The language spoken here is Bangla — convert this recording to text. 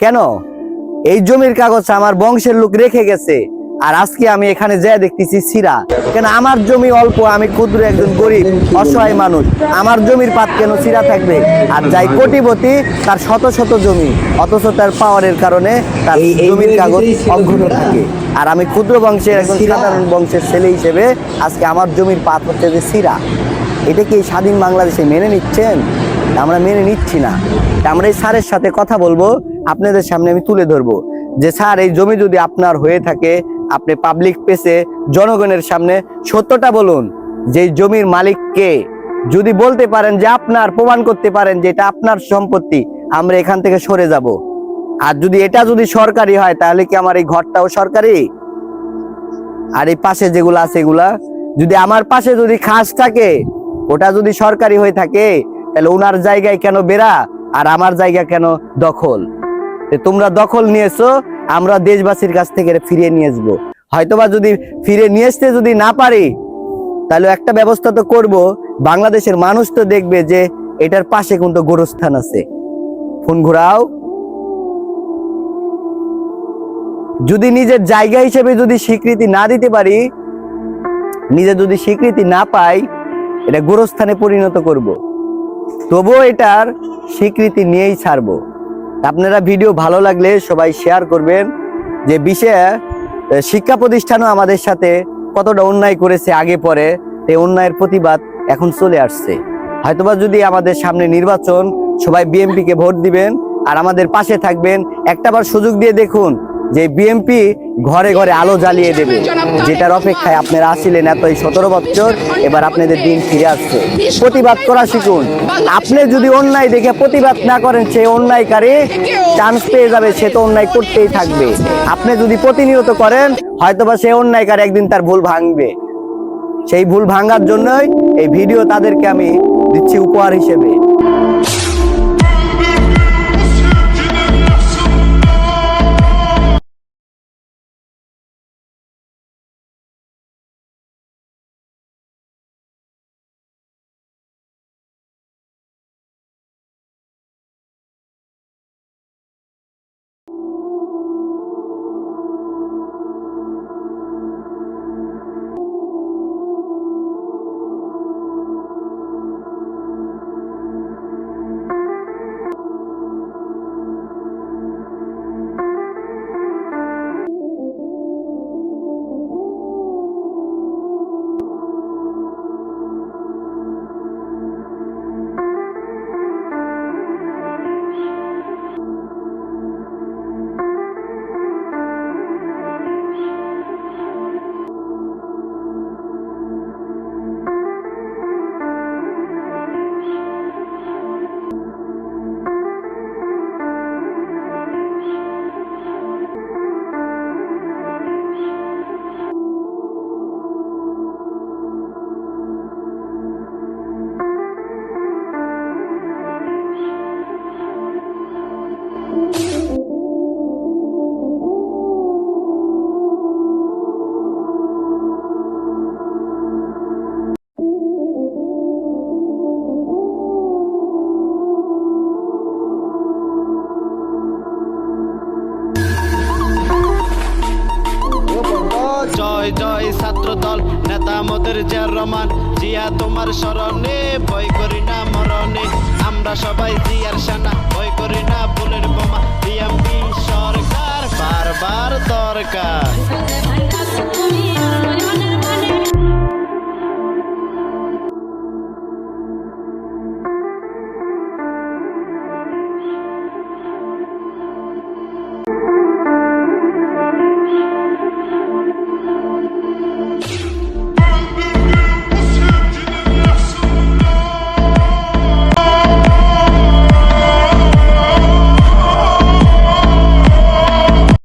কেন? এই জমির কাগজ আমার বংশের লোক রেখে গেছে আর আজকে আমি এখানে যা দেখতেছি সিরা। কেন আমার জমি অল্প আমি ক্ষুদ্র একজন গরিব অসহায় মানুষ। আমার জমির পাত কেন সিরা থাকবে? আর যাই কোটিপতি তার শত শত জমি অথচ তার পাওয়ারের কারণে তার জমির কাগজ সিরা। থাকে। আর আমি ক্ষুদ্র বংশের একজন। সাধারণ বংশের ছেলে হিসেবে আজকে আমার জমির পাত হচ্ছে যে সিরা। এটা কি এই স্বাধীন বাংলাদেশে মেনে নিচ্ছেন? আমরা মেনে নিচ্ছি না। আমরা এই স্যারের সাথে কথা বলব। আপনাদের সামনে আমি তুলে ধরবো যে স্যার, এই জমি যদি আপনার হয়ে থাকে, আপনি পাবলিক পেসে জনগণের সামনে সত্যটা বলুন, যে জমির মালিক কে? যদি বলতে পারেন যে আপনার, প্রমাণ করতে পারেন যে এটা আপনার সম্পত্তি, আমরা এখান থেকে সরে যাব। আর যদি এটা যদি সরকারি হয়, তাহলে কি আমার এই ঘরটাও সরকারি? আর এই পাশে যেগুলো আছে এগুলা, যদি আমার পাশে যদি খাস থাকে, ওটা যদি সরকারি হয়ে থাকে, তাহলে ওনার জায়গায় কেন বেড়া, আর আমার জায়গা কেন দখল? তোমরা দখল নিয়েছো, আমরা দেশবাসীর কাছ থেকে ফিরিয়ে নিয়ে আসব। হয়তোবা যদি ফিরে নিয়ে আসতে যদি না পারি, তাহলে একটা ব্যবস্থা তো করব। বাংলাদেশের মানুষ তো দেখবে যে এটার পাশে কিন্তু গোরস্থান আছে। ফোন ঘোরাও। যদি নিজের জায়গা হিসেবে যদি স্বীকৃতি না দিতে পারি, নিজে যদি স্বীকৃতি না পাই, এটা গোরস্থানে পরিণত করব। তবুও এটার স্বীকৃতি নিয়েই ছাড়বো। আপনারা ভিডিও ভালো লাগলে সবাই শেয়ার করবেন যে বিষয়ে শিক্ষা প্রতিষ্ঠানও আমাদের সাথে কতটা অন্যায় করেছে, আগে পরে তে অন্যায়ের প্রতিবাদ এখন চলে আসছে। হয়তোবা যদি আমাদের সামনে নির্বাচন, সবাই বিএমপিকে ভোট দিবেন আর আমাদের পাশে থাকবেন, একটাবার সুযোগ দিয়ে দেখুন যে বিএমপি ঘরে ঘরে আলো জ্বালিয়ে দেবে, যেটার অপেক্ষায় আপনারা আসিলেন এত এই সতেরো বছর, এবার আপনাদের দিন ফিরে আসছে। প্রতিবাদ করা শিখুন। আপনি যদি অন্যায় দেখে প্রতিবাদ না করেন সেই অন্যায়কারী চান্স পেয়ে যাবে, সে তো অন্যায় করতেই থাকবে। আপনি যদি প্রতিনিয়ত করেন, হয়তোবা সে অন্যায়কারী একদিন তার ভুল ভাঙবে। সেই ভুল ভাঙার জন্যই এই ভিডিও তাদেরকে আমি দিচ্ছি উপহার হিসেবে। জয় জয় ছাত্র দল নেতা মতের জিয়ার রহমান। জিয়া, তোমার স্মরণে, বই করি না মরণে। আমরা সবাই জিয়ার সেনা।